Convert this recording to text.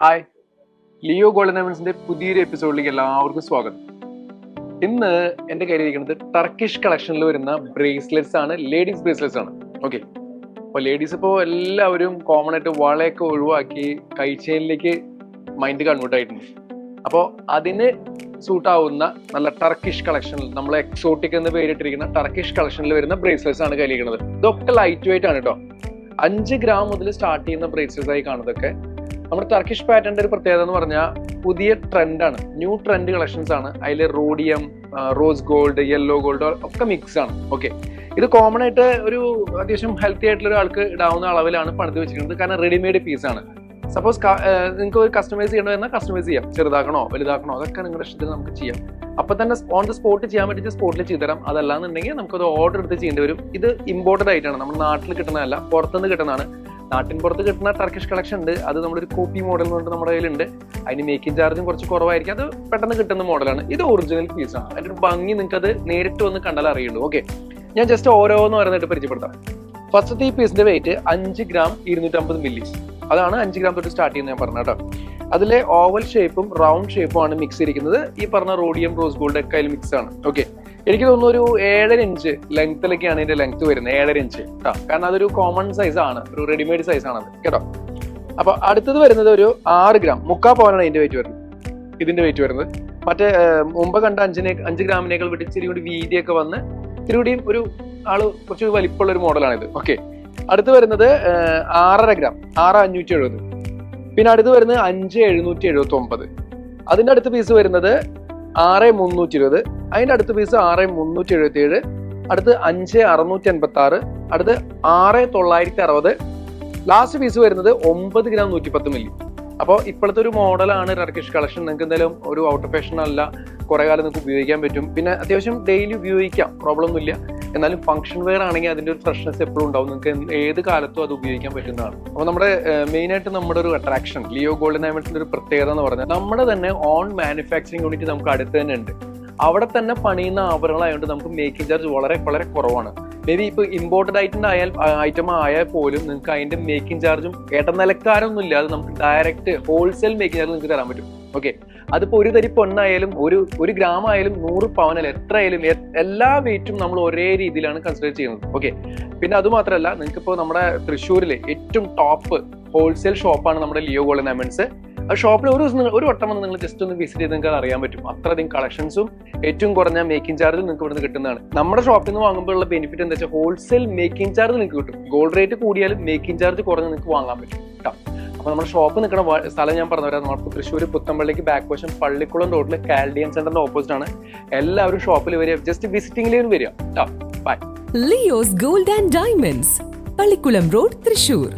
Hi. Leo golden ഡയമണ്ട്സിന്റെ പുതിയൊരു എപ്പിസോഡിലേക്ക് എല്ലാവർക്കും സ്വാഗതം. ഇന്ന് എന്റെ കയ്യിൽ ഇരിക്കുന്നത് ടർക്കിഷ് കളക്ഷനിൽ വരുന്ന ബ്രേസ്ലെറ്റ്സ് ആണ് ലേഡീസ് ബ്രേസ്ലെറ്റ്സ് ആണ്. ഓക്കെ അപ്പോൾ ലേഡീസ് ഇപ്പോൾ എല്ലാവരും കോമൺ ആയിട്ട് വളയൊക്കെ ഒഴിവാക്കി കൈച്ചെയിനിലേക്ക് മൈൻഡ് കൺവേർട്ട് ആയിട്ടുണ്ട്. അപ്പോൾ അതിന് സൂട്ട് ആവുന്ന നല്ല ടർക്കിഷ് കളക്ഷനിൽ നമ്മൾ എക്സോട്ടിക് എന്ന് പേരിട്ടിരിക്കുന്ന ടർക്കിഷ് കളക്ഷനിൽ വരുന്ന ബ്രേസ്ലെറ്റ്സ് ആണ് കയ്യിലിരിക്കുന്നത്. ഇതൊക്കെ ലൈറ്റ് വെയിറ്റ് ആണ് കേട്ടോ. അഞ്ച് ഗ്രാം മുതൽ സ്റ്റാർട്ട് ചെയ്യുന്ന ബ്രേസ്ലെറ്റ്സ് ആയി കാണുന്നതൊക്കെ നമ്മുടെ ടർക്കിഷ് പാറ്റേണിന്റെ ഒരു പ്രത്യേകത എന്ന് പറഞ്ഞാൽ പുതിയ ട്രെൻഡാണ് ന്യൂ ട്രെൻഡ് കളക്ഷൻസ് ആണ്. അതിൽ rhodium rose gold yellow gold ഒക്കെ മിക്സ് ആണ്. ഓക്കെ ഇത് കോമൺ ആയിട്ട് ഒരു അത്യാവശ്യം ഹെൽത്തി ആയിട്ടുള്ള ഒരാൾക്ക് ഇടാവുന്ന അളവിലാണ് പണിത് വെച്ചിരിക്കുന്നത്. കാരണം റെഡിമെയ്ഡ് പീസ് ആണ്. സപ്പോസ് നിങ്ങൾക്ക് ഒരു കസ്റ്റമൈസ് ചെയ്യണോ എന്നാൽ കസ്റ്റമൈസ് ചെയ്യാം. ചെറുതാക്കണോ വലുതാക്കണോ അതൊക്കെ നിങ്ങളുടെ ഇഷ്ടത്തിന് നമുക്ക് ചെയ്യാം. അപ്പൊ തന്നെ ഓൺ ദ സ്പോട്ട് ചെയ്യാൻ വേണ്ടി സ്പോട്ടിൽ ചെയ്തുതരാം. അതല്ലാന്നുണ്ടെങ്കിൽ നമുക്കത് ഓർഡർ എടുത്ത് ചെയ്യേണ്ടി വരും. ഇത് ഇമ്പോർട്ടഡ് ആയിട്ടാണ്. നമ്മുടെ നാട്ടിൽ കിട്ടുന്നതല്ല പുറത്തുനിന്ന് കിട്ടുന്നതാണ്. നാട്ടിൻ പുറത്ത് കിട്ടുന്ന ടർക്കിഷ് കളക്ഷൻ ഉണ്ട്. അത് നമ്മളൊരു കോപ്പി മോഡൽ കൊണ്ട് നമ്മുടെ കയ്യിലുണ്ട്. അതിന് മേക്കിംഗ് ചാർജും കുറച്ച് കുറവായിരിക്കും. അത് പെട്ടെന്ന് കിട്ടുന്ന മോഡലാണ് ഇത് ഒറിജിനൽ പീസ് ആണ്. അതിന്റെ ഒരു ഭംഗി നിങ്ങൾക്ക് അത് നേരിട്ട് വന്ന് കണ്ടാൽ അറിയുള്ളൂ. ഓക്കെ ഞാൻ ജസ്റ്റ് ഓരോന്ന് പറയുന്നതായിട്ട് പരിചയപ്പെടുത്താം. ഫസ്റ്റത്തെ ഈ പീസിന്റെ വെയിറ്റ് അഞ്ച് ഗ്രാം ഇരുന്നൂറ്റമ്പത് മില്ലി അതാണ് അഞ്ച് ഗ്രാം തൊട്ട് സ്റ്റാർട്ട് ചെയ്യുന്നത് ഞാൻ പറഞ്ഞ കേട്ടോ. അതിലെ ഓവൽ ഷേപ്പും റൗണ്ട് ഷേപ്പും ആണ് മിക്സ് ഇരിക്കുന്നത് ഈ പറഞ്ഞ റോഡിയം റോസ് ഗോൾഡ് ഒക്കെ അതിൽ മിക്സ് ആണ്. ഓക്കെ എനിക്ക് തോന്നുന്നു ഒരു ഏഴര ഇഞ്ച് ലെങ്ത്തിലൊക്കെയാണ് ഇതിന്റെ ലെങ്ത് വരുന്നത് ഏഴര ഇഞ്ച് കേട്ടോ കാരണം അതൊരു കോമൺ സൈസ് ആണ് ഒരു റെഡിമെയ്ഡ് സൈസ് ആണ് അത് കേട്ടോ? അപ്പൊ അടുത്തത് വരുന്നത് ഒരു ആറ് ഗ്രാം മുക്കാ പവനാണ് ഇതിന്റെ വെയിറ്റ് വരുന്നത്. ഇതിന്റെ വെയിറ്റ് വരുന്നത്. മറ്റേ മുമ്പ് കണ്ട അഞ്ചിനെ അഞ്ച് ഗ്രാമിനേക്കാൾ വിട്ട് ഇച്ചിരി കൂടി വീതിയൊക്കെ വന്ന് ഇത്തിരി കൂടിയും ഒരു ആൾ കുറച്ച് വലിപ്പമുള്ള ഒരു മോഡലാണ് ഇത് ഓക്കെ അടുത്ത് വരുന്നത് ആറര ഗ്രാം ആറ് അഞ്ഞൂറ്റി എഴുപത് പിന്നെ അടുത്ത് വരുന്നത് അഞ്ച് എഴുന്നൂറ്റി എഴുപത്തി ഒമ്പത് അതിന്റെ അടുത്ത പീസ് വരുന്നത് ആറ് മുന്നൂറ്റി ഇരുപത് അതിന്റെ അടുത്ത പീസ് ആറ് മുന്നൂറ്റി എഴുപത്തി ഏഴ് അടുത്ത് അഞ്ച് അറുന്നൂറ്റി എൺപത്തി ആറ് അടുത്ത് ആറ് തൊള്ളായിരത്തി അറുപത് ലാസ്റ്റ് പീസ് വരുന്നത് ഒമ്പത് ഗ്രാം നൂറ്റി പത്ത് മില്ലി അപ്പോൾ ഇപ്പോഴത്തെ ഒരു മോഡലാണ് ടർക്കിഷ് കളക്ഷൻ നിങ്ങൾക്ക് എന്തായാലും ഒരു ഔട്ട് ഓഫ് ഫാഷൻ അല്ല. കുറേ കാലം നിങ്ങൾക്ക് ഉപയോഗിക്കാൻ പറ്റും. പിന്നെ അത്യാവശ്യം ഡെയിലി ഉപയോഗിക്കാം. പ്രോബ്ലം ഒന്നുമില്ല. എന്നാലും ഫംഗ്ഷൻ വെയർ ആണെങ്കിൽ അതിന്റെ ഒരു ഫ്രഷ്നെസ് എപ്പോഴും ഉണ്ടാവും. നിങ്ങൾക്ക് ഏത് കാലത്തും അത് ഉപയോഗിക്കാൻ പറ്റുന്നതാണ്. അപ്പോൾ നമ്മുടെ മെയിൻ ആയിട്ട് നമ്മുടെ ഒരു അട്രാക്ഷൻ ലിയോ ഗോൾഡൻ ഡയമണ്ട്സിന്റെ ഒരു പ്രത്യേകത എന്ന് പറഞ്ഞാൽ നമ്മുടെ തന്നെ ഓൺ മാനുഫാക്ചറിങ് യൂണിറ്റ് നമുക്ക് അടുത്ത് തന്നെ ഉണ്ട്. അവിടെ തന്നെ പണിയുന്ന ആവറുകളായതുകൊണ്ട് നമുക്ക് മേക്കിംഗ് ചാർജ് വളരെ വളരെ കുറവാണ്. മേ ബി ഇപ്പൊ ഇമ്പോർട്ടഡ് ഐറ്റം ആയാൽ ഐറ്റം ആയാൽ പോലും നിങ്ങൾക്ക് അതിന്റെ മേക്കിംഗ് ചാർജും ഇടനിലക്കാരൊന്നും ഇല്ലാതെ നമുക്ക് ഡയറക്റ്റ് ഹോൾസെയിൽ മേക്കിംഗ് ചാർജ് നിങ്ങൾക്ക് തരാൻ പറ്റും. ഓക്കെ അതിപ്പോ ഒരു തരി പൊണ്ണായാലും ഒരു ഒരു ഗ്രാം ആയാലും നൂറ് പവനായാലും എത്ര ആയാലും എല്ലാ വെയിറ്റും നമ്മൾ ഒരേ രീതിയിലാണ് കൺസിഡർ ചെയ്യുന്നത്. ഓക്കെ പിന്നെ അത് മാത്രമല്ല നിങ്ങൾക്ക് ഇപ്പോൾ നമ്മുടെ തൃശ്ശൂരിലെ ഏറ്റവും ടോപ്പ് ഹോൾസെയിൽ ഷോപ്പാണ് നമ്മുടെ ലിയോ ഗോൾഡ് ഡയമണ്ട്സ് ആ ഷോപ്പിൽ ഒരു ദിവസം ഒരു വട്ടം വന്ന് നിങ്ങൾ ജസ്റ്റ് ഒന്ന് വിസിറ്റ് ചെയ്ത് നിങ്ങൾക്ക് അറിയാൻ പറ്റും. അത്രയധികം കളക്ഷൻസും ഏറ്റവും കുറഞ്ഞ മേക്കിംഗ് ചാർജ് നിങ്ങൾക്ക് ഇവിടുന്ന് കിട്ടുന്നതാണ്. നമ്മുടെ ഷോപ്പിൽ നിന്ന് വാങ്ങുമ്പോഴുള്ള ബെനിഫിറ്റ് എന്താ വെച്ചാൽ ഹോൾസെയിൽ മേക്കിംഗ് ചാർജ് നിങ്ങൾക്ക് കിട്ടും. ഗോൾഡ് റേറ്റ് കൂടിയാലും മേക്കിംഗ് ചാർജ് കുറഞ്ഞ് നിങ്ങൾക്ക് വാങ്ങാൻ പറ്റും കേട്ടോ അപ്പൊ നമ്മുടെ ഷോപ്പ് നിൽക്കുന്ന സ്ഥലം ഞാൻ പറഞ്ഞു തരാം നമ്മൾ തൃശ്ശൂർ പുത്തമ്പള്ളിക്ക് ബാക്ക് വശം പള്ളിക്കുളം റോഡിൽ കാൽഡിയൻ സെന്ററിന്റെ ഓപ്പോസിറ്റ് ആണ്. എല്ലാവരും ഷോപ്പിൽ വരിക. ജസ്റ്റ് വിസിറ്റിംഗിലേക്ക് വരിക കേട്ടോ bye Leo's gold and diamonds Pallikkulam road Thrissur